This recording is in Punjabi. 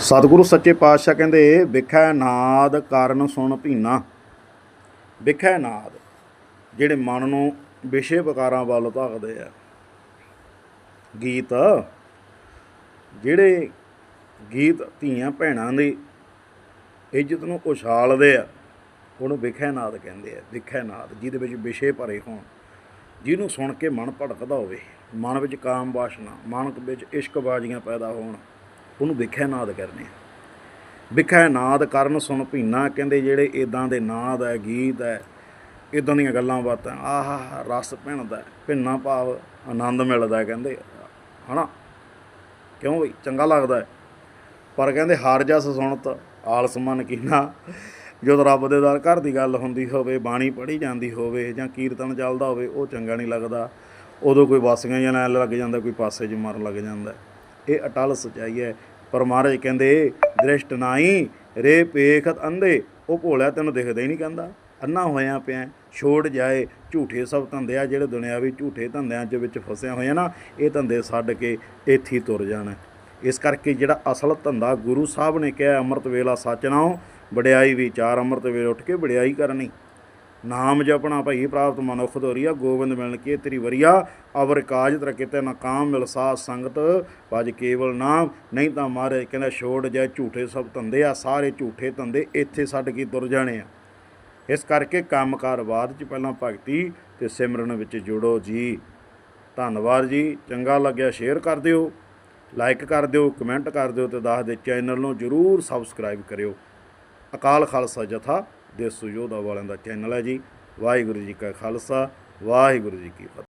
ਸਤਿਗੁਰੂ ਸੱਚੇ ਪਾਤਸ਼ਾਹ ਕਹਿੰਦੇ, ਵਿਖੈ ਨਾਦ ਕਾਰਨ ਸੁਣ ਭੀਨਾ। ਵਿਖੈ ਨਾਦ, ਜਿਹੜੇ ਮਨ ਨੂੰ ਵਿਸ਼ੇ ਵਿਕਾਰਾਂ ਵੱਲ ਧੱਕਦੇ ਆ। ਗੀਤ, ਜਿਹੜੇ ਗੀਤ ਧੀਆਂ ਭੈਣਾਂ ਦੀ ਇੱਜ਼ਤ ਨੂੰ ਉਛਾਲਦੇ ਆ, ਉਹਨੂੰ ਵਿਖੈ ਨਾਦ ਕਹਿੰਦੇ ਆ। ਵਿਖੈ ਨਾਦ, ਜਿਹਦੇ ਵਿੱਚ ਵਿਸ਼ੇ ਭਰੇ ਹੋਣ, ਜਿਹਨੂੰ ਸੁਣ ਕੇ ਮਨ ਭੜਕਦਾ ਹੋਵੇ। ਮਨ ਵਿੱਚ ਕਾਮ ਵਾਸ਼ਨਾ ਮਨ ਵਿੱਚ ਇਸ਼ਕ ਬਾਜ਼ੀਆਂ ਪੈਦਾ ਹੋਣ। ਉਹਨੂੰ ਵਿਖੈ ਨਾਦ ਕਰਨੇ ਆ। ਨਾਦ ਕਰਨ ਸੁਣ ਭੀਨਾ, ਕਹਿੰਦੇ ਜਿਹੜੇ ਇਦਾਂ ਦੇ ਨਾਦ ਹੈ, ਗੀਤ ਹੈ ਇਦਾਂ ਦੀਆਂ ਗੱਲਾਂ ਬਾਤਾਂ, ਆਹਾ ਰਸ ਭਿੰਦਾ ਭਿੰਨਾ ਭਾਵ ਆਨੰਦ ਮਿਲਦਾ ਹੈ ਕਹਿੰਦੇ। ਹਨਾ? ਕਿਉਂ ਬਈ? ਚੰਗਾ ਲੱਗਦਾ ਪਰ ਕਹਿੰਦੇ ਹਾਰ ਜਸ ਸੁਣਤ ਆਲਸ ਮਨ ਕੀਨਾ। ਜਦੋਂ ਰੱਬ ਦੇ ਦਰ ਘਰ ਦੀ ਗੱਲ ਹੁੰਦੀ ਹੋਵੇ, ਬਾਣੀ ਪੜ੍ਹੀ ਜਾਂਦੀ ਹੋਵੇ ਜਾਂ ਕੀਰਤਨ ਚੱਲਦਾ ਹੋਵੇ, ਉਹ ਚੰਗਾ ਨਹੀਂ ਲੱਗਦਾ। ਉਦੋਂ ਕੋਈ ਵਾਸੀਆਂ ਜਾਂ ਲੈਣ ਲੱਗ ਜਾਂਦਾ, ਕੋਈ ਪਾਸੇ 'ਚ ਮਰਨ ਲੱਗ ਜਾਂਦਾ। ਇਹ ਅਟਲ ਸਚਾਈ ਹੈ। ਪਰ ਮਹਾਰਾਜ ਕਹਿੰਦੇ, ਦ੍ਰਿਸ਼ਟ ਨਾਈ ਰੇ ਪੇਖਤ ਅੰਧੇ। ਉਹ ਭੋਲਿਆ ਤੈਨੂੰ ਦਿਖਦਾ ਹੀ ਨਹੀਂ ਕਹਿੰਦਾ। ਅੰਨਾ ਹੋਇਆ ਪਿਆ ਛੋੜ ਜਾਏ, ਝੂਠੇ ਸਭ ਧੰਦੇ ਆ ਜਿਹੜੇ ਦੁਨਿਆਵੀ ਝੂਠੇ ਧੰਦਿਆਂ 'ਚ ਵਿੱਚ ਫਸਿਆ ਹੋਇਆ ਨਾ, ਇਹ ਧੰਦੇ ਛੱਡ ਕੇ ਇੱਥੇ ਤੁਰ ਜਾਣਾ। ਇਸ ਕਰਕੇ ਜਿਹੜਾ ਅਸਲ ਧੰਦਾ ਗੁਰੂ ਸਾਹਿਬ ਨੇ ਕਿਹਾ, ਅੰਮ੍ਰਿਤ ਵੇਲਾ ਸੱਚ ਨਾਉ, ਵਡਿਆਈ ਵਿਚਾਰ ਅੰਮ੍ਰਿਤ ਵੇਲੇ ਉੱਠ ਕੇ ਵਡਿਆਈ ਕਰਨੀ। ਨਾਮ ਜਪਣਾ ਭਈ ਪ੍ਰਾਪਤ ਮਨੁੱਖ ਦੋਰੀਆ ਗੋਬਿੰਦ ਮਿਲਣ ਕੇ ਤੇਰੀ ਵਰੀਆ, ਅਵਰ ਕਾਜ ਤਰ ਕਿਤੇ ਨਾ ਕਾਮ ਮਿਲ ਸਾਧ ਸੰਗਤ, ਭਜ ਕੇਵਲ ਨਾਮ, ਨਹੀਂ ਤਾਂ ਮਾਰੇ ਕਹਿੰਦਾ ਛੋੜ ਜਾ ਝੂਠੇ ਸਭ ਧੰਦੇ ਆ, ਸਾਰੇ ਝੂਠੇ ਧੰਦੇ ਇੱਥੇ ਛੱਡ ਕੇ ਤੁਰ ਜਾਣੇ ਆ। ਇਸ ਕਰਕੇ ਕੰਮਕਾਰ ਬਾਅਦ ਚ ਪਹਿਲਾਂ ਭਗਤੀ ਤੇ ਸਿਮਰਨ ਵਿੱਚ ਜੁੜੋ ਜੀ। ਧੰਨਵਾਦ ਜੀ, ਚੰਗਾ ਲੱਗਿਆ ਸ਼ੇਅਰ ਕਰ ਦਿਓ ਲਾਈਕ ਕਰ ਦਿਓ ਕਮੈਂਟ ਕਰ ਦਿਓ ਤੇ ਦੱਸ ਦੇ ਚੈਨਲ ਨੂੰ ਜਰੂਰ ਸਬਸਕ੍ਰਾਈਬ ਕਰਿਓ। ਅਕਾਲ ਖਾਲਸਾ ਜਥਾ ਦੇ ਸੁਯੋਧਾ ਵਾਲਿਆਂ ਦਾ ਚੈਨਲ ਹੈ ਜੀ। ਵਾਹਿਗੁਰੂ ਜੀ ਕਾ ਖਾਲਸਾ, ਵਾਹਿਗੁਰੂ ਜੀ ਕੀ ਫਤਿਹ।